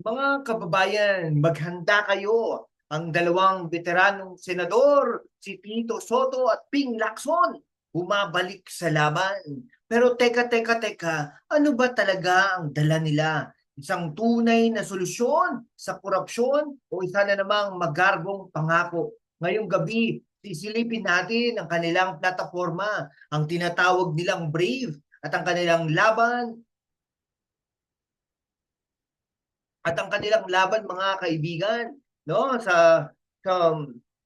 Mga kababayan, maghanda kayo. Ang dalawang veteranong senador, si Tito Soto at Ping Lacson, bumabalik sa laban. Pero teka, teka, teka, ano ba talaga ang dala nila? Isang tunay na solusyon sa korupsyon o isa na namang magarbong pangako? Ngayong gabi, sisilipin natin ang kanilang plataforma, ang tinatawag nilang Brave at ang kanilang laban at ang kanilang laban mga kaibigan no sa sa,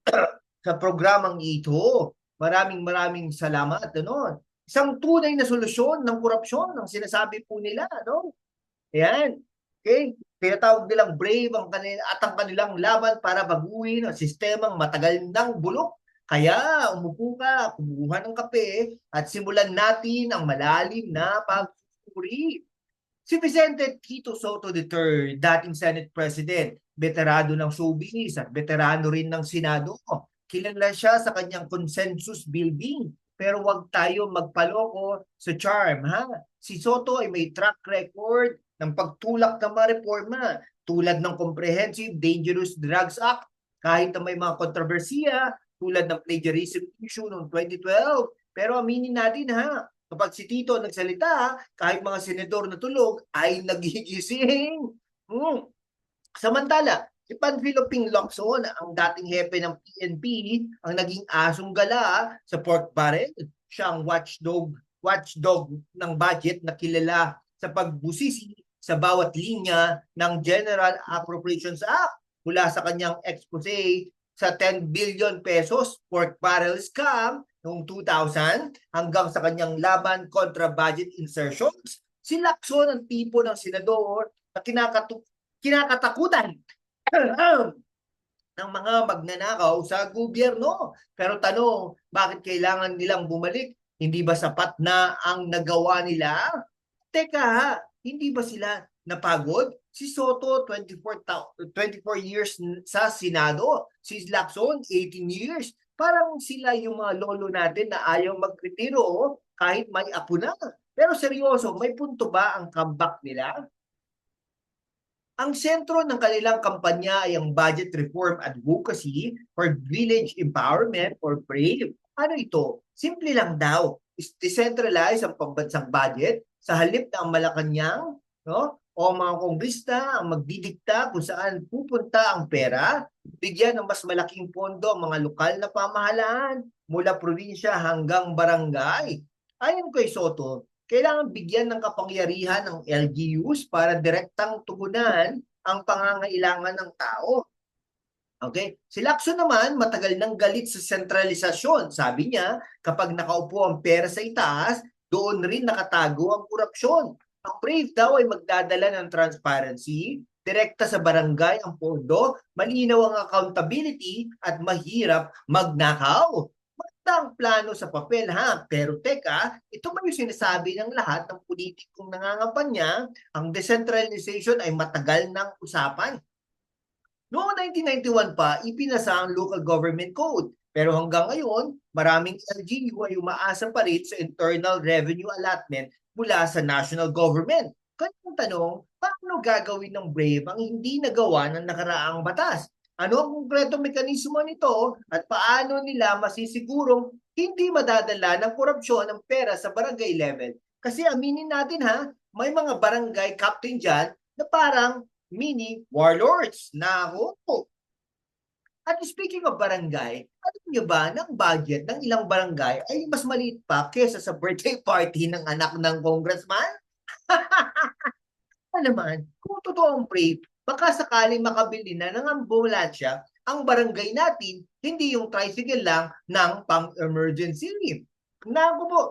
sa programang ito. Maraming maraming salamat ano. Isang tunay na solusyon ng korupsyon ang sinasabi po nila no. Ayan. Okay? Tinatawag nilang brave ang kanila, at ang kanilang laban para baguhin ang sistemang matagal nang bulok. Kaya umupo ka, kumuha ng kape at simulan natin ang malalim na pagsusuri Si Vicente Tito Soto III, dating Senate President, veterano ng showbiz at veterano rin ng Senado. Kilala siya sa kanyang consensus building. Pero wag tayo magpaloko sa charm, ha? Si Soto ay may track record ng pagtulak ng mga reforma tulad ng Comprehensive Dangerous Drugs Act kahit na may mga kontrobersiya tulad ng plagiarism issue noong 2012. Pero aminin natin ha, Kapag si Tito nagsalita, kahit mga senador na tulog, ay nagigising. Hmm. Samantala, si Panfilo Ping Locson, ang dating hepe ng PNP, ang naging asong gala sa pork barrel. Siya ang watchdog, watchdog ng budget na kilala sa pagbusisi sa bawat linya ng General Appropriations Act mula sa kanyang expose sa 10 billion pesos pork barrel scam noong 2000 hanggang sa kanyang laban kontra budget insertions, si Lacson ang tipo ng senador na kinakatu- kinakatakutan ng mga magnanakaw sa gobyerno. Pero tanong, bakit kailangan nilang bumalik? Hindi ba sapat na ang nagawa nila? Teka, hindi ba sila napagod? Si Soto, 24, 24 years sa Senado. Si Lacson, 18 years parang sila yung mga lolo natin na ayaw magretiro oh, kahit may apo na. Pero seryoso, may punto ba ang comeback nila? Ang sentro ng kanilang kampanya ay ang Budget Reform Advocacy for Village Empowerment or BRAVE. Ano ito? Simple lang daw. Decentralize ang pambansang budget sa halip na ang Malacanang no? O mga kongrista ang magdidikta kung saan pupunta ang pera, bigyan ng mas malaking pondo ang mga lokal na pamahalaan mula probinsya hanggang barangay. Ayon kay Soto, kailangan bigyan ng kapangyarihan ng LGUs para direktang tugunan ang pangangailangan ng tao. Okay? Si Lacson naman matagal nang galit sa sentralisasyon. Sabi niya, kapag nakaupo ang pera sa itaas, doon rin nakatago ang korupsyon. Ang Brave daw ay magdadala ng transparency, direkta sa barangay ang pondo, malinaw ang accountability at mahirap magnakaw. Maganda ang plano sa papel ha, pero teka, ito ba yung sinasabi ng lahat ng politikong nangangampanya? Ang decentralization ay matagal ng usapan. Noong 1991 pa, ipinasa ang Local Government Code. Pero hanggang ngayon, maraming LGU ay umaasa pa rin sa internal revenue allotment mula sa national government. Kanyang tanong, paano gagawin ng BRAVE ang hindi nagawa ng nakaraang batas? Ano ang konkretong mekanismo nito at paano nila masisigurong hindi madadala ng korupsyon ng pera sa barangay level? Kasi aminin natin ha, may mga barangay captain dyan na parang mini warlords na ako. At speaking of barangay, alam niyo ba ng budget ng ilang barangay ay mas maliit pa kesa sa birthday party ng anak ng congressman? ano naman, kung totoo ang brief, baka sakaling makabili na ng ambulansya ang barangay natin, hindi yung tricycle lang ng pang-emergency leave. Naku po,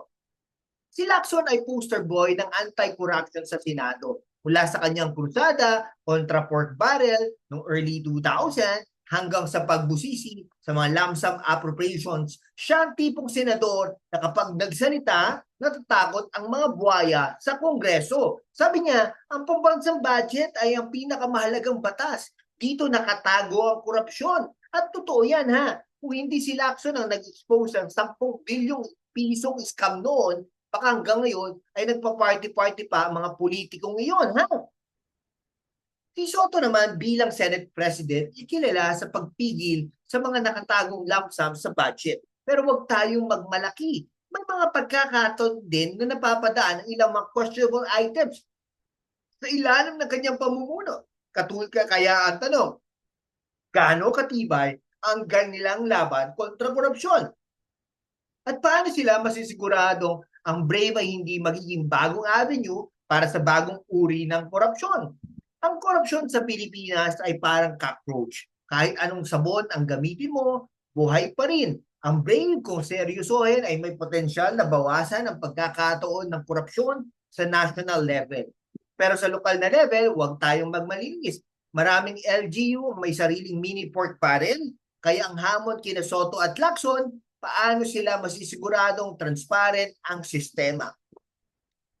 si Lacson ay poster boy ng anti-corruption sa Senado. Mula sa kanyang krusada kontra pork barrel noong early 2000 hanggang sa pagbusisi sa mga lump sum appropriations, siya ang tipong senador na kapag nagsalita, natatakot ang mga buhaya sa Kongreso. Sabi niya, ang pambansang budget ay ang pinakamahalagang batas. Dito nakatago ang korupsyon. At totoo yan ha. Kung hindi si Lacson ang nag-expose ng 10 bilyong pisong scam noon, baka hanggang ngayon ay nagpa-party-party pa ang mga politikong iyon ha. Si Soto naman bilang Senate President, ikilala sa pagpigil sa mga nakatagong lump sum sa budget. Pero huwag tayong magmalaki. May mga pagkakataon din na napapadaan ang ilang mga questionable items sa ilalim ng kanyang pamumuno. Katulad ka kaya ang tanong, gaano katibay ang ganilang laban kontra korupsyon? At paano sila masisiguradong ang Brave ay hindi magiging bagong avenue para sa bagong uri ng korupsyon? Ang korupsyon sa Pilipinas ay parang cockroach. Kahit anong sabon ang gamitin mo, buhay pa rin. Ang Brave, kung seryosohin, ay may potensyal na bawasan ang pagkakataon ng korupsyon sa national level. Pero sa lokal na level, huwag tayong magmalinis. Maraming LGU may sariling mini pork barrel, kaya ang hamon kina Soto at Lacson, paano sila masisiguradong transparent ang sistema.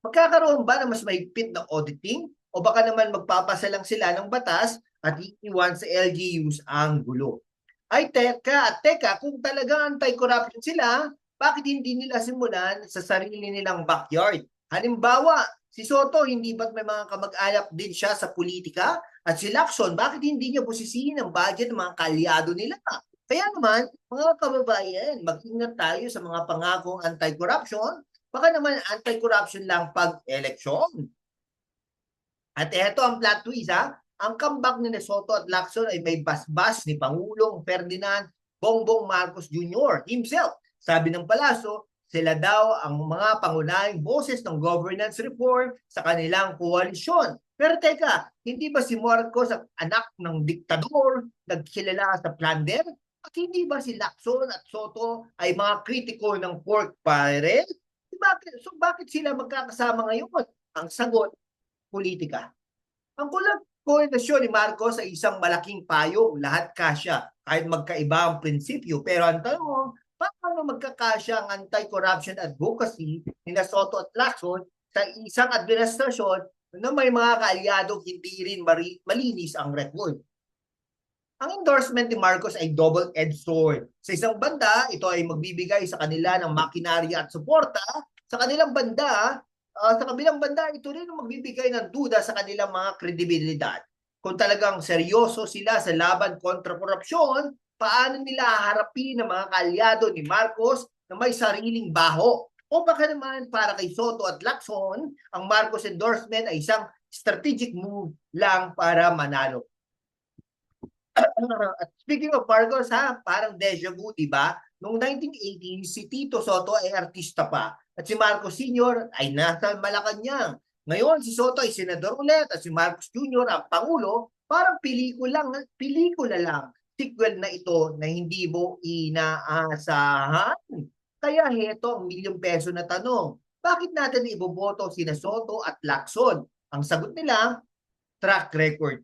Magkakaroon ba ng mas mahigpit na auditing o baka naman magpapasa lang sila ng batas at iiwan sa LGUs ang gulo? Ay teka at teka, kung talaga anti-corruption sila, bakit hindi nila simulan sa sarili nilang backyard? Halimbawa, si Soto, hindi ba't may mga kamag-anak din siya sa politika? At si Lacson, bakit hindi niya busisiin ang budget ng mga kalyado nila? Kaya naman, mga kababayan, mag-ingat tayo sa mga pangakong anti-corruption. Baka naman anti-corruption lang pag-eleksyon. At ito ang plot twist ha. Ang comeback ni Soto at Lacson ay may basbas ni Pangulong Ferdinand Bongbong Marcos Jr. himself. Sabi ng palaso, sila daw ang mga pangunahing boses ng governance reform sa kanilang koalisyon. Pero teka, hindi ba si Marcos ang anak ng diktador, nagkilala sa plunder? At hindi ba si Lacson at Soto ay mga kritiko ng pork barrel? Bakit, so bakit sila magkakasama ngayon? Ang sagot, politika. Ang kulang koordinasyon ni Marcos ay isang malaking payong, lahat kasya, kahit magkaiba ang prinsipyo. Pero ang tanong, paano magkakasya ang anti-corruption advocacy ni Soto at Lacson sa isang administrasyon na may mga kaalyadong hindi rin malinis ang record? Ang endorsement ni Marcos ay double-edged sword. Sa isang banda, ito ay magbibigay sa kanila ng makinarya at suporta. Sa kanilang banda, uh, sa kabilang banda, ito rin ang magbibigay ng duda sa kanilang mga kredibilidad. Kung talagang seryoso sila sa laban kontra korupsyon, paano nila haharapin ang mga kalyado ni Marcos na may sariling baho? O baka naman para kay Soto at Lacson, ang Marcos endorsement ay isang strategic move lang para manalo. At speaking of Marcos ha, parang deja vu, di ba? Noong 1980, si Tito Soto ay artista pa at si Marcos Sr. ay nasa Malacanang. Ngayon, si Soto ay senador ulit at si Marcos Jr. ang Pangulo. Parang pelikula lang, pelikula lang. Sequel na ito na hindi mo inaasahan. Kaya heto ang milyong peso na tanong. Bakit natin iboboto sina Soto at Lacson? Ang sagot nila, track record.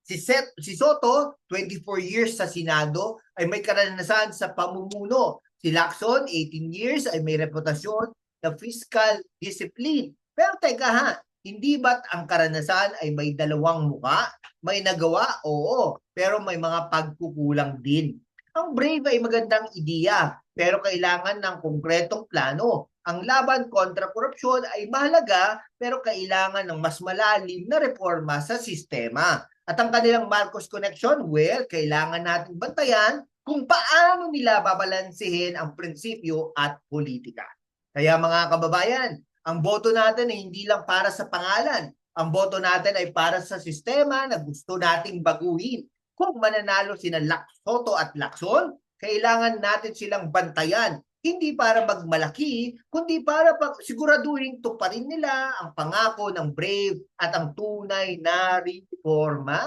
Si, Set, si Soto, 24 years sa Senado, ay may karanasan sa pamumuno Si Lacson, 18 years, ay may reputasyon na fiscal discipline. Pero teka ha, hindi ba't ang karanasan ay may dalawang muka? May nagawa? Oo. Pero may mga pagkukulang din. Ang Brave ay magandang ideya, pero kailangan ng konkretong plano. Ang laban kontra korupsyon ay mahalaga, pero kailangan ng mas malalim na reforma sa sistema. At ang kanilang Marcos Connection, well, kailangan nating bantayan kung paano nila babalansehin ang prinsipyo at politika. Kaya mga kababayan, ang boto natin ay hindi lang para sa pangalan. Ang boto natin ay para sa sistema na gusto nating baguhin. Kung mananalo sina Soto at Lacson, kailangan natin silang bantayan. Hindi para magmalaki, kundi para pag siguraduhin tuparin nila ang pangako ng Brave at ang tunay na reforma.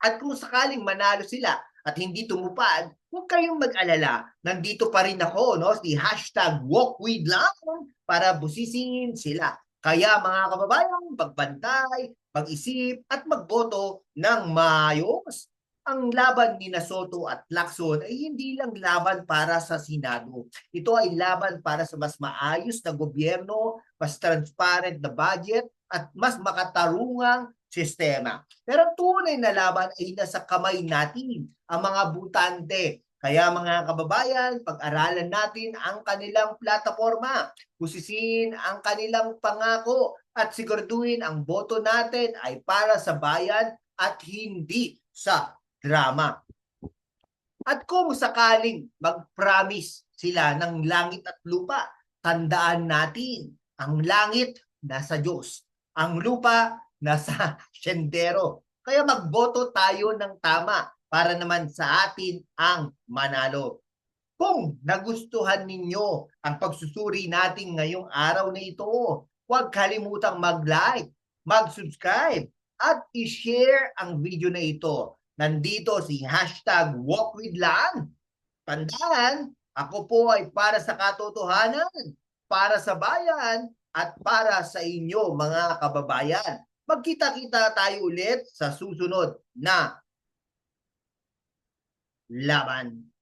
At kung sakaling manalo sila, at hindi tumupad, huwag kayong mag-alala. Nandito pa rin ako, no? Si hashtag walkwith lang para busisin sila. Kaya mga kababayan, pagbantay, mag-isip at magboto ng maayos. Ang laban ni Nasoto at Lacson ay hindi lang laban para sa Senado. Ito ay laban para sa mas maayos na gobyerno, mas transparent na budget, at mas makatarungang sistema. Pero tunay na laban ay nasa kamay natin, ang mga butante. Kaya mga kababayan, pag-aralan natin ang kanilang plataforma, pusisin ang kanilang pangako at siguraduhin ang boto natin ay para sa bayan at hindi sa drama. At kung sakaling mag-promise sila ng langit at lupa, tandaan natin, ang langit nasa Diyos, ang lupa nasa siyendero. Kaya magboto tayo ng tama para naman sa atin ang manalo. Kung nagustuhan ninyo ang pagsusuri natin ngayong araw na ito, huwag kalimutang mag-like, mag-subscribe, at i-share ang video na ito. Nandito si hashtag walkwithlan. Tandaan, ako po ay para sa katotohanan, para sa bayan, at para sa inyo mga kababayan. Magkita-kita tayo ulit sa susunod na laban.